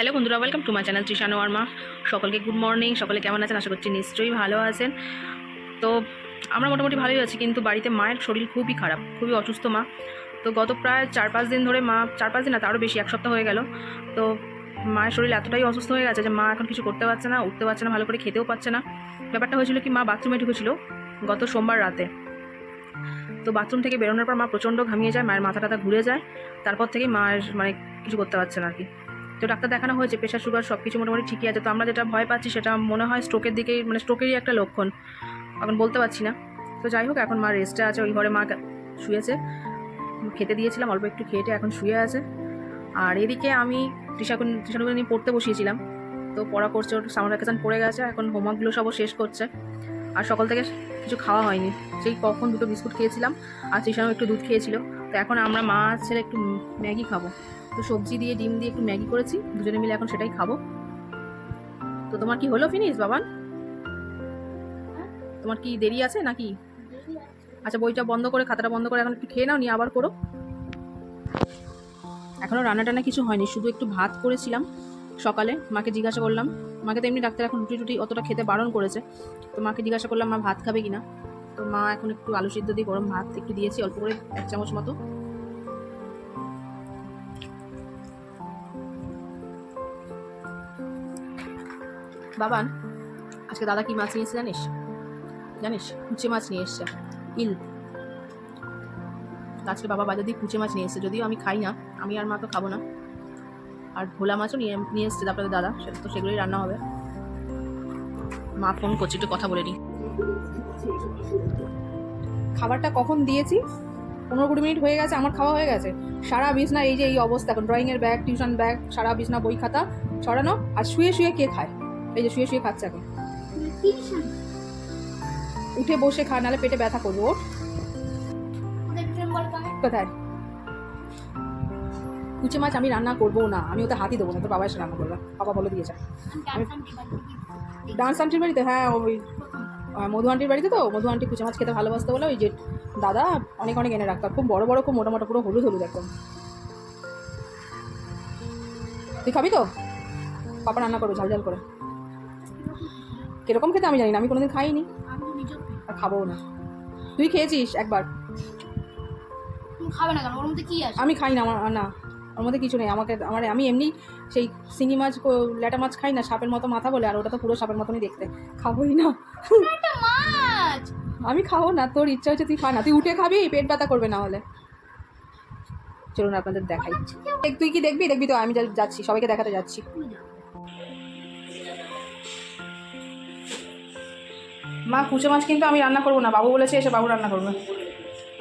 Hello বন্ধুরা welcome to my channel তৃষানো ওয়ার্মা সকলকে গুড মর্নিং সকলে কেমন আছেন? আশা করছি নিশ্চয়ই ভালো আছেন। তো আমরা মোটামুটি ভালোই আছি, কিন্তু বাড়িতে মায়ের শরীর খুবই খারাপ, খুবই অসুস্থ মা। তো গত প্রায় চার পাঁচ দিন ধরে মা চার পাঁচ দিন না, তারও বেশি, এক সপ্তাহ হয়ে গেল। তো মায়ের শরীর এতটাই অসুস্থ হয়ে গেছে যে মা এখন কিছু করতে পারছে না, উঠতে পারছে না, ভালো করে খেতেও পারছে না। ব্যাপারটা হয়েছিল কি, মা বাথরুমে ঢুকেছিল গত সোমবার রাতে। তো বাথরুম থেকে বেরোনোর পর মা প্রচণ্ড ঘামিয়ে যায়, মায়ের মাথা টাথা ঘুরে যায়। তারপর থেকেই মায়ের মানে কিছু করতে পারছে না আর কি। তো ডাক্তার দেখানো হয়েছে প্রেশার সুগার সব কিছু মোটামুটি ঠিকই আছে। তো আমরা যেটা ভয় পাচ্ছি সেটা মনে হয় স্ট্রোকের দিকেই মানে স্ট্রোকেরই একটা লক্ষণ। এখন বলতে পারছি না। তো যাই হোক, এখন মা রেস্টে আছে, ওই ঘরে মা শুয়েছে। খেতে দিয়েছিলাম, অল্প একটু খেয়েটে এখন শুয়ে আছে। আর এদিকে আমি টিশাকুন টিশানুকে নিয়ে পড়তে বসিয়েছিলাম। তো পড়া করছে, ওর সামার ভ্যাকেশন পড়ে গেছে, এখন হোমওয়ার্কগুলো সবও শেষ করছে। আর সকাল থেকে কিছু খাওয়া হয়নি। সেই কখন দুটো বিস্কুট খেয়েছিলাম, আর টিশানও একটু দুধ খেয়েছিল। তো এখন আমরা মা ছেলে একটু ম্যাগি খাব। তো সবজি দিয়ে ডিম দিয়ে একটু ম্যাগি করেছি। দুজনে মিলে এখন সেটাই খাব। তো তোমার কি হলো ফিনিশ বাবান? তোমার কি দেরি আছে নাকি? আচ্ছা বইটা বন্ধ করে খাতাটা বন্ধ করে এখন একটু খেয়ে নাও নিয়ে আবার করো। এখনও রান্না টান্না কিছু হয়নি শুধু একটু ভাত করেছিলাম সকালে। মাকে জিজ্ঞাসা করলাম মাকে তো এমনি ডাক্তার এখন রুটি টুটি অতটা খেতে বারণ করেছে। তো মাকে জিজ্ঞাসা করলাম মা ভাত খাবে কিনা? তো মা এখন একটু আলু সিদ্ধ দিয়ে গরম ভাত একটু দিয়েছি অল্প করে এক চামচ মতো। বাবান আজকে দাদা কি মাছ নিয়ে এসেছে জানিস? জানিস? কুচে মাছ নিয়ে এসছে, ইল। আজকে বাবা বাজার দিয়ে কুচে মাছ নিয়ে এসেছে, যদিও আমি খাই না, আমি আর মা তো খাব না। আর ভোলা মাছও নিয়ে নিয়ে এসছে আপনাদের দাদা সেটা তো সেগুলোই রান্না হবে। মা ফোন করছি, একটু কথা বলে নিই খাবারটা কখন দিয়েছি? পনেরো কুড়ি মিনিট হয়ে গেছে, আমার খাওয়া হয়ে গেছে। সারা বিছনা, এই যে এই অবস্থা, এখন ড্রয়িংয়ের ব্যাগ টিউশন ব্যাগ সারা বিছনা, বই খাতা, ছড়ানো, আর শুয়ে শুয়ে কে খায়? এই যে শুয়ে শুয়ে খাচ্ছে এখন। উঠে বসে খা, নাহলে পেটে ব্যথা করব কোথায়? কুচে মাছ আমি রান্না করব না, আমি ওতে হাতই দেবো না, তোর বাবা এসে রান্না করবে। বাবা বলে দিয়েছে। ডান্স আন্টির বাড়িতে? হ্যাঁ ওই মধু আন্টির বাড়িতে তো? মধু আন্টি কুচে মাছ খেতে ভালোবাসতে বলে, ওই যে দাদা অনেক অনেক এনে রাখতো। খুব বড় বড়, খুব মোটা মোটা, পুরো হলুদ হলুদ একদম। তুই খাবি তো? পাপা রান্না করবে, ঝাল ঝাল করে। কীরকম খেতে আমি জানি না আমি কোনোদিন খাইনি। আর খাব না। তুই খেয়েছিস একবার? খাবে না কেন? ওর মধ্যে কি আছে? আমি খাই না আমার না ওর মধ্যে কিছু নেই। আমাকে আমার আমি এমনি সেই শিঙি মাছ ল্যাটা মাছ খাই না সাপের মতো মাথা বলে আর ওটা তো পুরো সাপের মতনই দেখতে। খাবোই না। মাছ! আমি খাব না তোর ইচ্ছা হচ্ছে তুই খা না। তুই উঠে খাবি পেট ব্যথা করবে না হলে। চলুন আপনাদের দেখাই। দেখ, তুই কি দেখবি? দেখবি তো আমি যাচ্ছি সবাইকে দেখাতে যাচ্ছি। মা, কুচো মাছ কিন্তু আমি রান্না করব না। বাবু বলেছে এসে বাবু রান্না করবে।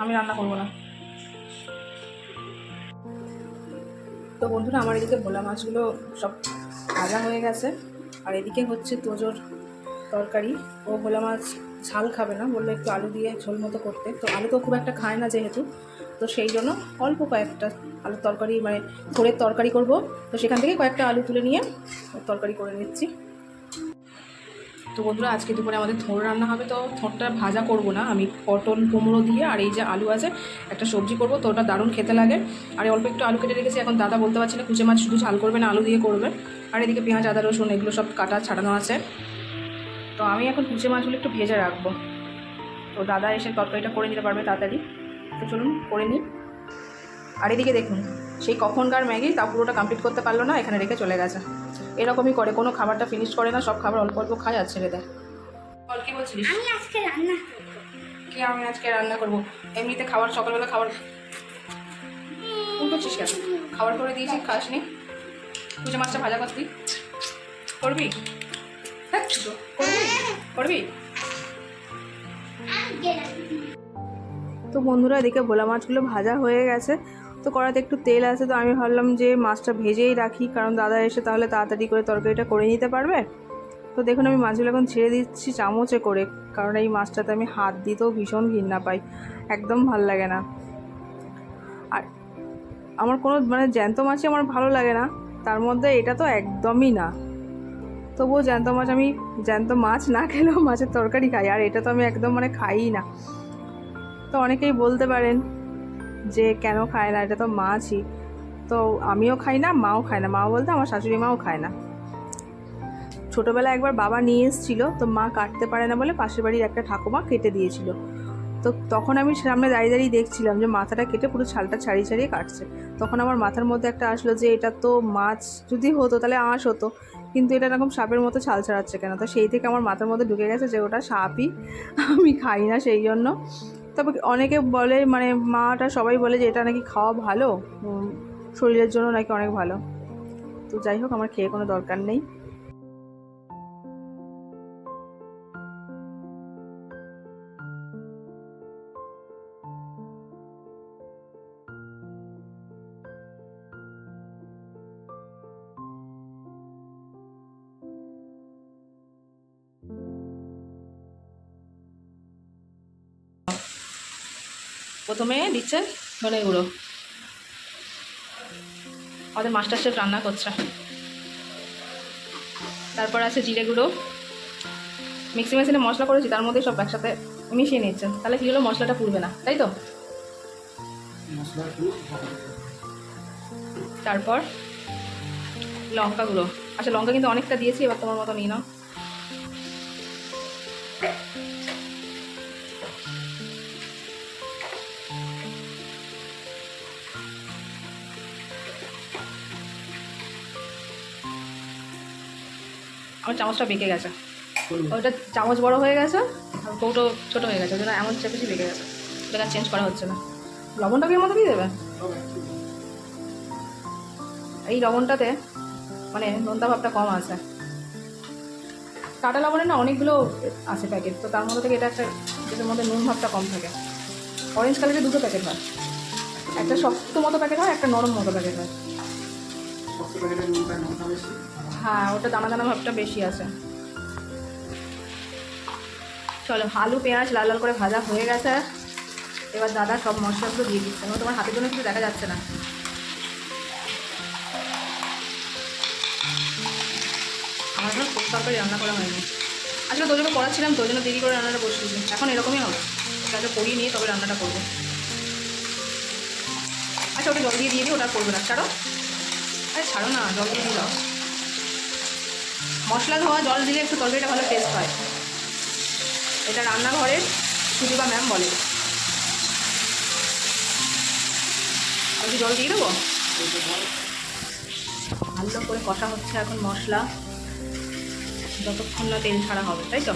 আমি রান্না করব না। তো বন্ধুরা, আমার এদিকে ভোলা মাছগুলো সব ভাজা হয়ে গেছে। আর এদিকে হচ্ছে তোজোর তরকারি। ও ভোলা মাছ ঝাল খাবে না, বলল একটু আলু দিয়ে ঝোল মতো করতে। তো আলু তো খুব একটা খায় না যেহেতু। তো সেই জন্য অল্প কয়েকটা আলুর তরকারি মানে থোড়ের তরকারি করব। তো সেখান থেকে কয়েকটা আলু তুলে নিয়ে তরকারি করে নিচ্ছি। তো বন্ধুরা, আজকে দুপুরে আমাদের থোড় রান্না হবে, তো থোড়টা ভাজা করব না। আমি পটল, কুমড়ো দিয়ে আর এই যে আলু আছে, একটা সবজি করব, তো ওটা দারুণ খেতে লাগে। আর অল্প একটু আলু কেটে রেখেছি, এখন দাদা বলতে পারছি না, কুচে মাছ শুধু ঝাল করবে না, আলু দিয়ে করবে। আর এদিকে পেঁয়াজ, আদা, রসুন, এগুলো সব কাটা ছাড়ানো আছে। তো আমি এখন কুচে মাছগুলো একটু ভেজে রাখব। তো দাদা এসে তরকারিটা করে নিতে পারবে তাড়াতাড়ি। তো চলুন, করে নিই। আর এদিকে দেখুন, সেই কখনকার ম্যাগি তা পুরোটা কমপ্লিট করতে পারল না, এখানে রেখে চলে গেছে। এরকমই করে কোনো খাবারটা ফিনিশ করে না সব খাবার অল্প অল্প খায় আর ছেড়ে দেয়। বল কি বলছিলিস? আমি আজকে রান্না কি আমি আজকে রান্না করব? এমনিতে খাবার সকালবেলা খাবার করছিস কেন? খাবার করে দিয়েছি খাসনি? পুজো মাছটা ভাজা করতি করবি? হ্যাঁ করবি? করবি। তো বন্ধুরা এদিকে ভোলা মাছগুলো ভাজা হয়ে গেছে। তো কড়াতে একটু তেল আছে তো আমি ভাবলাম যে মাছটা ভেজেই রাখি, কারণ দাদা এসে তাহলে তাড়াতাড়ি করে তরকারিটা করে নিতে পারবে। তো দেখুন আমি মাছগুলো এখন ছেড়ে দিচ্ছি চামচে করে, কারণ এই মাছটাতে আমি হাত দিতেও ভীষণ ঘৃণা পাই, একদম ভালো লাগে না। আর আমার কোনো মানে জ্যান্ত মাছই আমার ভালো লাগে না, তার মধ্যে এটা তো একদমই না। তবুও জ্যান্ত মাছ আমি, জ্যান্ত মাছ না খেলেও মাছের তরকারি খাই, আর এটা তো আমি একদম মানে খাইই না। তো অনেকেই বলতে পারেন যে কেন খায় না, এটা তো মাছই তো আমিও খাই না, মাও খায় না। মা বলতে আমার শাশুড়ি মাও খায় না। ছোটোবেলায় একবার বাবা নিয়ে এসেছিল, তো মা কাটতে পারে না বলে পাশের বাড়ির একটা ঠাকুমা কেটে দিয়েছিল। তো তখন আমি সামনে দাঁড়িয়ে দাঁড়িয়ে দেখছিলাম যে মাথাটা কেটে পুরো ছালটা ছাড়িয়ে ছাড়িয়ে কাটছে। তখন আমার মাথার মধ্যে একটা আসলো যে, এটা তো মাছ, যদি হতো তাহলে আঁশ হতো। কিন্তু এটা এরকম সাপের মতো ছাল ছাড়াচ্ছে কেন? তো সেই থেকে আমার মাথার মধ্যে ঢুকে গেছে যে, ওটা সাপই। আমি খাই না সেই জন্য। তবে অনেকে বলে মানে মাটা সবাই বলে যে এটা নাকি খাওয়া ভালো শরীরের জন্য নাকি অনেক ভালো। তো যাই হোক, আমার খেয়ে কোনো দরকার নেই। প্রথমে দিচ্ছে ধনে গুঁড়ো। আমাদের মাস্টার শেফ রান্না করছে। তারপর আছে জিরে গুঁড়ো। মিক্সি মেশিনে মশলা করেছি তার মধ্যে সব একসাথে মিশিয়ে নিচ্ছে। তাহলে কী হলো? মশলাটা পুড়বে না তাই তো? তারপর লঙ্কা গুঁড়ো। আচ্ছা লঙ্কা কিন্তু অনেকটা দিয়েছি এবার তোমার মতো নিয়ে নাও আমার চামচটা বেঁকে গেছে। ওটা চামচ বড় হয়ে গেছে আর কৌটো ছোটো হয়ে গেছে ওই জন্য এমন চেপেছি বেঁকে গেছে। ওটা চেঞ্জ করা হচ্ছে না। লবণটাকে এর মতো দিয়ে দেবে? এই লবণটাতে মানে নোনতা ভাবটা কম আছে। কাটা লবণে না অনেকগুলো আছে প্যাকেট তো তার মধ্যে থেকে এটা একটা যেটার মধ্যে নুন ভাবটা কম থাকে। অরেঞ্জ কালারের দুটো প্যাকেট হয়। একটা শক্ত মতো প্যাকেট হয় একটা নরম মতো প্যাকেট হয়। হ্যাঁ ওটা দানা দানা ভাবটা বেশি আছে। চলো, আলু, পেঁয়াজ লাল লাল করে ভাজা হয়ে গেছে। এবার দাদা সব মশলাগুলো দিয়ে দিচ্ছে। এবার তোমার হাতের জন্য কিছু দেখা যাচ্ছে না। আমার জন্য খুব তরকারি রান্না করা হয়নি। আসলে তোর জন্য করাচ্ছিলাম, তোর জন্য দেরি করে রান্নাটা বসিয়েছি। এখন এরকমই হবে। তাকে পড়িয়ে নিয়ে তবে রান্নাটা করব। আচ্ছা ওটা জল দিয়ে দিয়ে দিই, ওটা করবে না। ছাড়ো। আরে ছাড়ো না, জল দিয়ে দিলাম মশলা ধোয়া, জল দিলে একটু তরকারিটা ভালো টেস্ট হয়। এটা রান্নাঘরের সুদীপা ম্যাম বলে। আমি জল দিয়ে দেবো? ভালো করে কষা হচ্ছে এখন মশলা। যতক্ষণ না তেল ছাড়া হবে, তাই তো?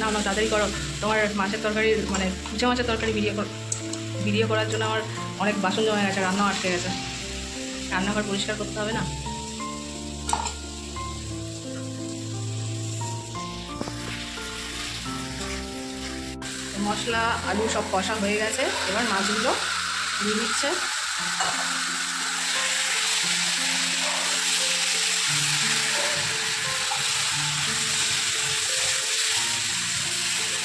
না না, তাড়াতাড়ি করো। তোমার মাছের তরকারি মানে কুচে মাছের তরকারি ভিডিও কর ভিডিও করার জন্য আমার অনেক বাসন জমে গেছে, রান্নাও আটকে গেছে। রান্নাঘর পরিষ্কার করতে হবে না? মশলা, আলু সব কষা হয়ে গেছে। এবার মাছগুলো দিয়ে দিচ্ছে।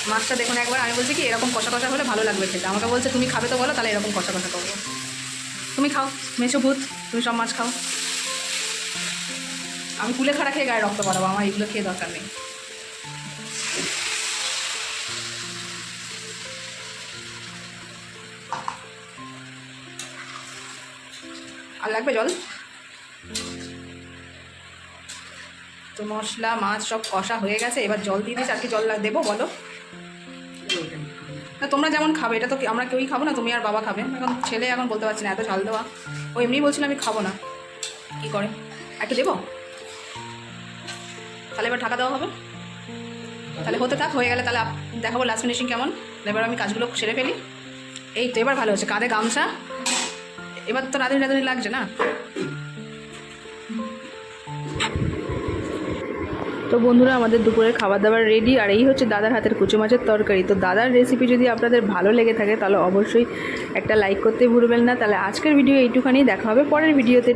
মাছটা দেখুন একবার, আমি বলছি কি, এরকম কষা কষা হলে ভালো লাগবে খেতে। আমাকে বলছে, তুমি খাবে তো বলো, তাহলে এরকম কষা কষা করব। তুমি খাও, মেছো ভূত, তুমি সব মাছ খাও। আমি কুলে খাড়া খেয়ে গায়ে রক্ত বাড়াবো আমার এগুলো খেয়ে দরকার নেই। আর লাগবে জল? তো মশলা, মাছ সব কষা হয়ে গেছে, এবার জল দিয়ে দিয়েছি আর কি জল দেবো, বলো। তোমরা যেমন খাবে, এটা তো আমরা কেউই খাব না, তুমি আর বাবা খাবে। এখন ছেলে এখন বলতে পারছি না, এত ঝাল দেওয়া। ও এমনি বলছিল আমি খাব না। কি করে? একটু দেবো? তাহলে এবার ঢাকা দেওয়া হবে। তাহলে হতে থাক, হয়ে গেলে তাহলে দেখাবো লাস্ট ফিনিশিং কেমন। এবার আমি কাজগুলো সেরে ফেলি। এই তো এবার ভালো হচ্ছে কাঁধে গামছা। এবার তো রাঁধুনি রাঁধুনি লাগছে না? তো বন্ধুরা, আমাদের দুপুরের খাবার দাবার রেডি আর এই হচ্ছে দাদার হাতের কুচো মাছের তরকারি। তো দাদার রেসিপি যদি আপনাদের ভালো লেগে থাকে, তাহলে অবশ্যই একটা লাইক করতে ভুলবেন না। তাহলে আজকের ভিডিও এইটুখানি, দেখা হবে পরের ভিডিওতে